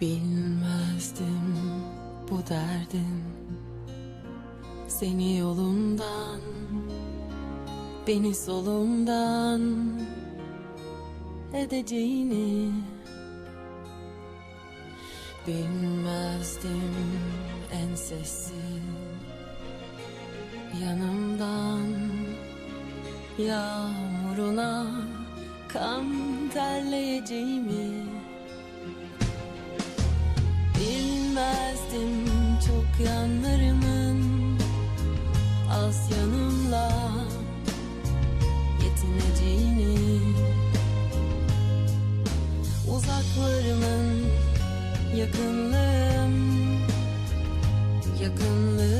Bilmezdim bu derdin Seni yolumdan Beni solumdan Edeceğini Bilmezdim en sessiz Yanımdan Yağmuruna Kan terleyeceğimi Bilmezdim çok yanlarımın Az yanımla yetineceğini Uzaklarımın yakınlığım Yakınlığımın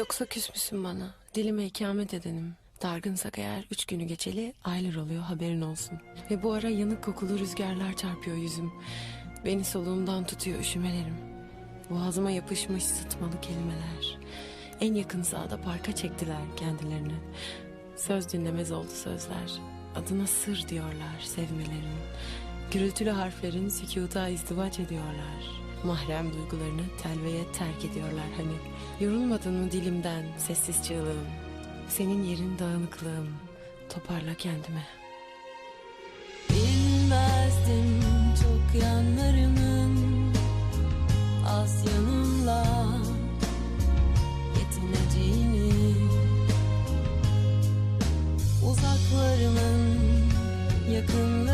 Yoksa küs müsün bana? Dilime ikamet edenim. Dargınsak eğer üç günü geçeli aylar oluyor haberin olsun. Ve bu ara yanık kokulu rüzgarlar çarpıyor yüzüm. Beni soluğumdan tutuyor üşümelerim. Boğazıma yapışmış sıtmalı kelimeler. En yakın sahada parka çektiler kendilerini. Söz dinlemez oldu sözler. Adına sır diyorlar sevmelerin. Gürültülü harflerin sükuta izdivaç ediyorlar. Mahrem duygularını telveye terk ediyorlar hani. Yorulmadın mı dilimden sessiz çığlığım? Senin yerin dağınıklığım. Toparla kendime. Bilmezdim çok yanlarımın az yanımla yetineceğini Uzaklarımın yakınlarımın